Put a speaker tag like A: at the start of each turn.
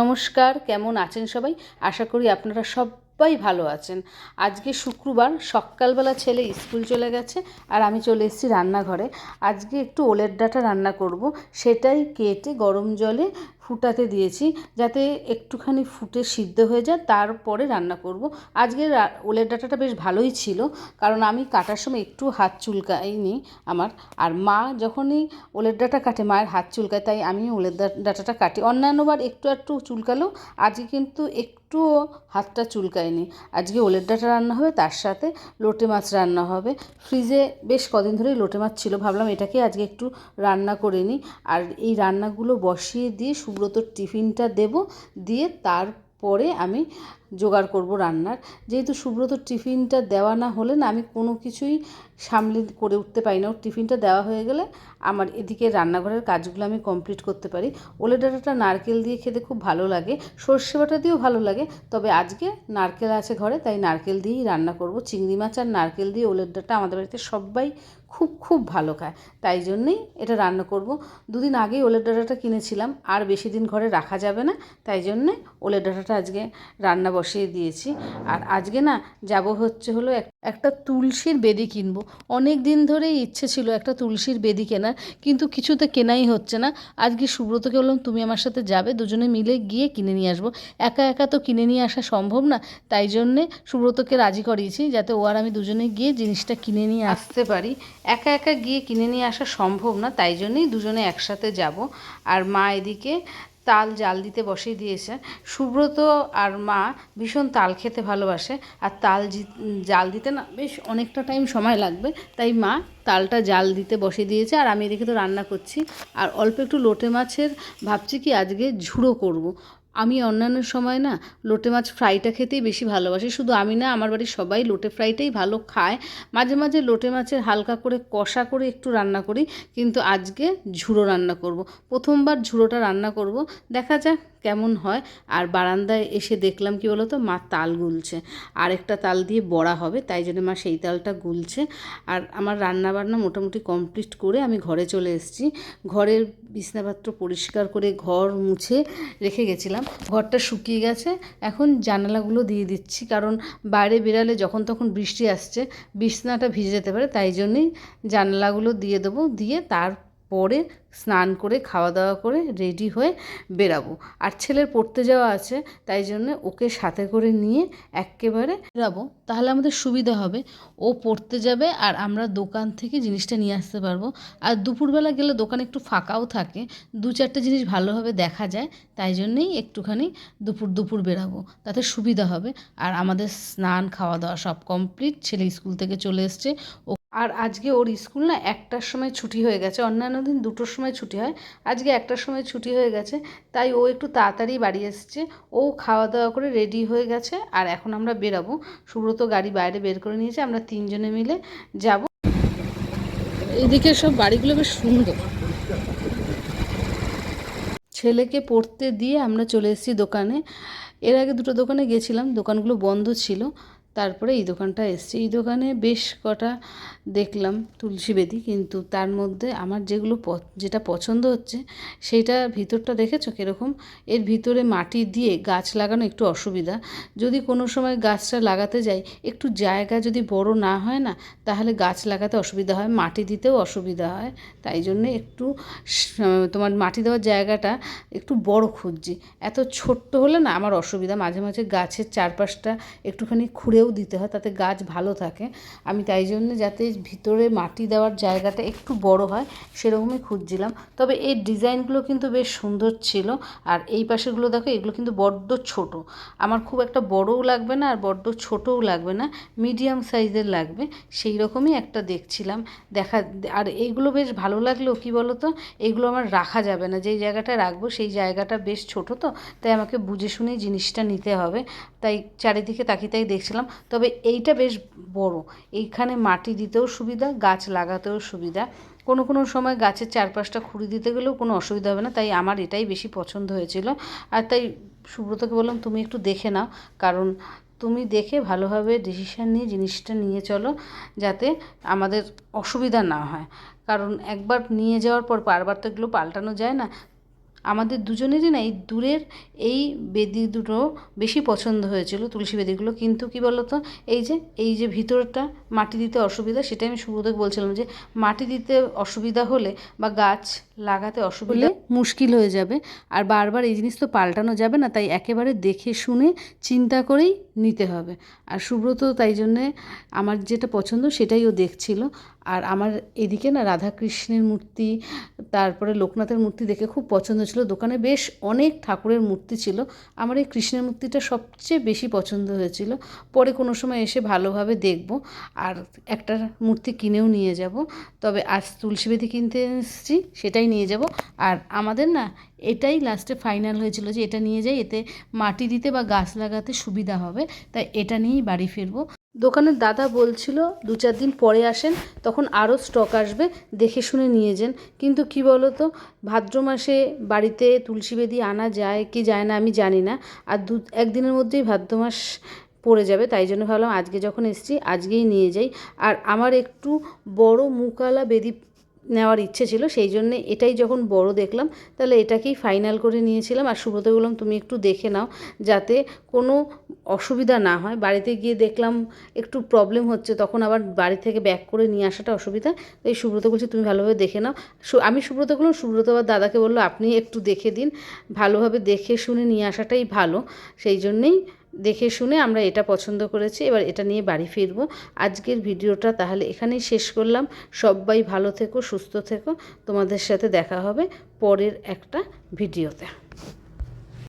A: নমস্কার, কেমন আছেন সবাই? আশা করি আপনারা সবাই ভালো আছেন। আজকে শুক্রবার, সকালবেলা ছেলে স্কুল চলে গেছে আর আমি চলে এসেছি রান্নাঘরে। আজকে একটু ওলের ডাটা রান্না করব। সেটাই কেটে গরম জলে ফুটাতে দিয়েছি যাতে একটুখানি ফুটে সিদ্ধ হয়ে যায়, তারপরে রান্না করব। আজকে ওলের ডাঁটাটা বেশ ভালোই ছিল, কারণ আমি কাটার সময় একটু হাত চুলকাইনি আমার। আর মা যখনই ওলের ডাঁটা কাটে, মায়ের হাত চুলকায়, তাই আমি ওলের ডাঁটাটা কাটি। অন্যান্যবার একটু একটু চুলকালো আজকে কিন্তু একটুও হাতটা চুলকায়নি। আজকে ওলের ডাঁটা রান্না হবে, তার সাথে লোটে মাছ রান্না হবে। ফ্রিজে বেশ কদিন ধরেই লোটে মাছ ছিল, ভাবলাম এটাকে আজকে একটু রান্না করে নিই। আর এই রান্নাগুলো বসিয়ে দিয়ে সুব্রতর টিফিনটা দেব দিয়ে তারপরে আমি জোগাড় করব রান্নার। যেহেতু সুব্রত টিফিনটা দেওয়া না হলে না আমি কোনো কিছুই সামলে করে উঠতে পারি না। ওর টিফিনটা দেওয়া হয়ে গেলে আমার এদিকে রান্নাঘরের কাজগুলো আমি কমপ্লিট করতে পারি। ওলে ডাঁটাটা নারকেল দিয়ে খেতে খুব ভালো লাগে। সর্ষে বাটা দিয়েও ভালো লাগে। তবে আজকে নারকেল আছে ঘরে, তাই নারকেল দিয়েই রান্না করব। চিংড়ি মাছ আর নারকেল দিয়ে ওলের ডাঁটা আমাদের বাড়িতে সবাই খুব খুব ভালো খায়। তাই জন্যেই এটা রান্না করব। দুদিন আগেই ওলের ডাঁটাটা কিনেছিলাম। আর বেশি দিন ঘরে রাখা যাবে না। তাই জন্যে ওলের ডাঁটাটা আজকে রান্না বসিয়ে দিয়েছি। আর আজকে না যাব হচ্ছে হলো এক- একটা তুলসীর বেদি কিনবো। অনেক দিন ধরেই ইচ্ছে ছিল একটা তুলসীর বেদি কেনার, কিন্তু কিছুতে কেনাই হচ্ছে না। আজকে সুব্রতকে বললাম, তুমি আমার সাথে যাবে, দুজনে মিলে গিয়ে কিনে নিয়ে আসব। একা একা তো কিনে নিয়ে আসা সম্ভব না, তাই জন্যে সুব্রতকে রাজি করিয়েছি, যাতে ও আর আমি দুজনে গিয়ে জিনিসটা কিনে নিয়ে আসতে পারি। একা একা গিয়ে কিনে নিয়ে আসা সম্ভব না, তাই জন্যেই দুজনে একসাথে যাব। আর মা এদিকে তাল জাল দিতে বসিয়ে দিয়েছে। সুব্রত আর মা ভীষণ তাল খেতে ভালোবাসে। আর তাল জাল দিতে না বেশ অনেকটা টাইম সময় লাগবে। তাই মা তালটা জাল দিতে বসিয়ে দিয়েছে। আর আমি এদিকে তো রান্না করছি। আর অল্প একটু লোটে মাছের ভাবছি কি আজকে ঝুড়ো করব। আমি অন্যান্য সময় না লোটে মাছ ফ্রাইটা খেতেই বেশি ভালোবাসি। শুধু আমি না, আমার বাড়ির সবাই লোটে ফ্রাইটাই ভালো খায়। মাঝে মাঝে লোটে মাছের হালকা করে কষা করে একটু রান্না করি, কিন্তু আজকে ঝুড়ো রান্না করব। প্রথমবার ঝুড়োটা রান্না করব। দেখা যাক কেমন হয়। আর বারান্দায় এসে দেখলাম কি বলতো, মা তাল গুলছে। আরেকটা তাল দিয়ে বড়া হবে, তাই জন্য মা সেই তালটা গুলছে। আর আমার রান্না বান্না মোটামুটি কমপ্লিট করে আমি ঘরে চলে এসেছি। ঘরের বিছনাপত্র পরিষ্কার করে ঘর মুছে রেখে গেছিলাম। ঘরটা শুকিয়ে গেছে। এখন জানালাগুলো দিয়ে দিচ্ছি, কারণ বাইরে বেরালে যখন তখন বৃষ্টি আসছে, বিছনাটা ভিজে যেতে পারে, তাই জন্যই জানালাগুলো দিয়ে দেবো। দিয়ে তারপরে স্নান করে খাওয়া দাওয়া করে রেডি হয়ে বেরাবো। আর ছেলের পড়তে যাওয়া আছে, তাই জন্য ওকে সাথে করে নিয়ে এক্কেবারে বেরাবো। তাহলে আমাদের সুবিধা হবে, ও পড়তে যাবে আর আমরা দোকান থেকে জিনিসটা নিয়ে আসতে পারব। আর দুপুরবেলা গেলে দোকান একটু ফাঁকাও থাকে, দু চারটে জিনিস ভালোভাবে দেখা যায়, তাই জন্যেই একটুখানি দুপুর দুপুর বেরাবো। তাতে সুবিধা হবে। আর আমাদের স্নান খাওয়া দাওয়া সব কমপ্লিট ছেলে স্কুল থেকে চলে এসছে, ও আর আজকে ওর স্কুল না একটার সময় ছুটি হয়ে গেছে, অন্যান্য দিন দুটোর সময় ছুটি হয়, আজকে একটার সময় ছুটি হয়ে গেছে, তাই ও একটু তাড়াতাড়ি বাড়ি এসছে, ও খাওয়া দাওয়া করে রেডি হয়ে গেছে, আর এখন আমরা বেরাবো, সুব্রত গাড়ি বাইরে বের করে নিয়েছে, আমরা তিনজনে মিলে যাব। এদিকে সব বাড়িগুলো বেশ সুন্দর। ছেলেকে পড়তে দিয়ে আমরা চলে এসেছি দোকানে, এর আগে দুটো দোকানে গেছিলাম, দোকানগুলো বন্ধ ছিল তারপরে এই দোকানটা এসেছি। এই দোকানে বেশ কটা দেখলাম তুলসী বেদি, কিন্তু তার মধ্যে আমার যেগুলো যেটা পছন্দ হচ্ছে সেইটা ভিতরটা দেখেছ কীরকম? এর ভিতরে মাটি দিয়ে গাছ লাগানো একটু অসুবিধা। যদি কোনো সময় গাছটা লাগাতে যাই, একটু জায়গা যদি বড় না হয় না, তাহলে গাছ লাগাতে অসুবিধা হয়, মাটি দিতেও অসুবিধা হয়। তাই জন্যে একটু তোমার মাটি দেওয়ার জায়গাটা একটু বড় খুঁজছি। এত ছোট্ট হলে না আমার অসুবিধা। মাঝে মাঝে গাছের চারপাশটা একটুখানি খুঁড়েও দিতে হয়, তাতে গাছ ভালো থাকে। আমি তাই জন্য যাতে ভিতরে মাটি দেওয়ার জায়গাটা একটু বড় হয়, সেরকমই খুঁজছিলাম। তবে এই ডিজাইনগুলো কিন্তু বেশ সুন্দর ছিল, আর এই পাশেগুলো দেখো, এগুলো কিন্তু বড্ড ছোট। আমার খুব একটা বড়ও লাগবে না, আর বড্ড ছোটও লাগবে না, মিডিয়াম সাইজের লাগবে, সেই রকমই একটা দেখছিলাম। দেখা, আর এইগুলো বেশ ভালো লাগলেও কি বলো তো এগুলো আমার রাখা যাবে না। যেই জায়গাটা রাখব, সেই জায়গাটা বেশ ছোট তো, তাই আমাকে বুঝে শুনেই জিনিসটা নিতে হবে। তাই চারিদিকে তাকিয়ে তাই দেখছিলাম তবে এইটা বেশ বড়। এইখানে মাটি দিতেও সুবিধা, গাছ লাগাতেও সুবিধা। কোনো কোনো সময় গাছের চারপাশটা খুঁড়ি দিতে গেলেও কোনো অসুবিধা হবে না, তাই আমার এটাই বেশি পছন্দ হয়েছিল। আর তাই সুব্রতকে বললাম, তুমি একটু দেখে নাও, কারণ তুমি দেখে ভালোভাবে ডিসিশান নিয়ে জিনিসটা নিয়ে চলো, যাতে আমাদের অসুবিধা না হয়। কারণ একবার নিয়ে যাওয়ার পর বারবার তো এগুলো পাল্টানো যায় না আমাদের দুজনেরই না, এই দূরের এই বেদি দুটো বেশি পছন্দ হয়েছিল, তুলসী বেদিগুলো। কিন্তু কি বলতো, এই যে এই যে ভিতরটা মাটি দিতে অসুবিধা সেটা আমি শুরুতে বলছিলাম যে, মাটি দিতে অসুবিধা হলে বা গাছ লাগাতে অসুবিধা মুশকিল হয়ে যাবে। আর বারবার এই জিনিস তো পাল্টানো যাবে না, তাই একেবারে দেখে শুনে চিন্তা করেই নিতে হবে। আর সুব্রত তাই জন্যে আমার যেটা পছন্দ সেটাই ও দেখছিল। আর আমার এদিকে না রাধাকৃষ্ণের মূর্তি, তারপরে লোকনাথের মূর্তি দেখে খুব পছন্দ ছিল। দোকানে বেশ অনেক ঠাকুরের মূর্তি ছিল। আমার এই কৃষ্ণের মূর্তিটা সবচেয়ে বেশি পছন্দ হয়েছিল। পরে কোনো সময় এসে ভালোভাবে দেখব আর একটা মূর্তি কিনেও নিয়ে যাব। তবে আজ তুলসী বেদি কিনতে এসেছি, সেটাই নিয়ে যাব। আর আমাদের না এটাই লাস্টে ফাইনাল হয়েছিল যে এটা নিয়ে যাই, এতে মাটি দিতে বা গাছ লাগাতে সুবিধা হবে। তাই এটা নিয়েই বাড়ি ফিরবো। দোকানের দাদা বলছিল, দু চার দিন পরে আসেন, তখন আরও স্টক আসবে, দেখে শুনে নিয়ে যান। কিন্তু কি বলো তো ভাদ্র মাসে বাড়িতে তুলসী বেদি আনা যায়, কি যায় না আমি জানি না। আর দু একদিনের মধ্যেই ভাদ্র মাস পড়ে যাবে, তাই জন্য ভাবলাম আজকে যখন এসছি, আজকেই নিয়ে যাই। আর আমার একটু বড় মুকালা বেদি নেওয়ার ইচ্ছে ছিল, সেই জন্যে এটাই যখন বড় দেখলাম, তাহলে এটাকেই ফাইনাল করে নিয়েছিলাম। আর সুব্রত বললাম, তুমি একটু দেখে নাও যাতে কোনো অসুবিধা না হয়। বাড়িতে গিয়ে দেখলাম একটু প্রবলেম হচ্ছে, তখন আবার বাড়ি থেকে ব্যাক করে নিয়ে আসাটা অসুবিধা। এই সুব্রত বলছে, তুমি ভালোভাবে দেখে নাও। আমি সুব্রত বললাম, সুব্রত আবার দাদাকে বলল, আপনি একটু দেখে দিন। ভালোভাবে দেখে শুনে নিয়ে আসাটাই ভালো, সেই জন্যেই দেখে শুনে আমরা এটা পছন্দ করেছি, এবার এটা নিয়ে বাড়ি ফিরব। আজকের ভিডিওটা তাহলে এখানেই শেষ করলাম। সবাই ভালো থেকো, সুস্থ থেকো। তোমাদের সাথে দেখা হবে পরের একটা ভিডিওতে।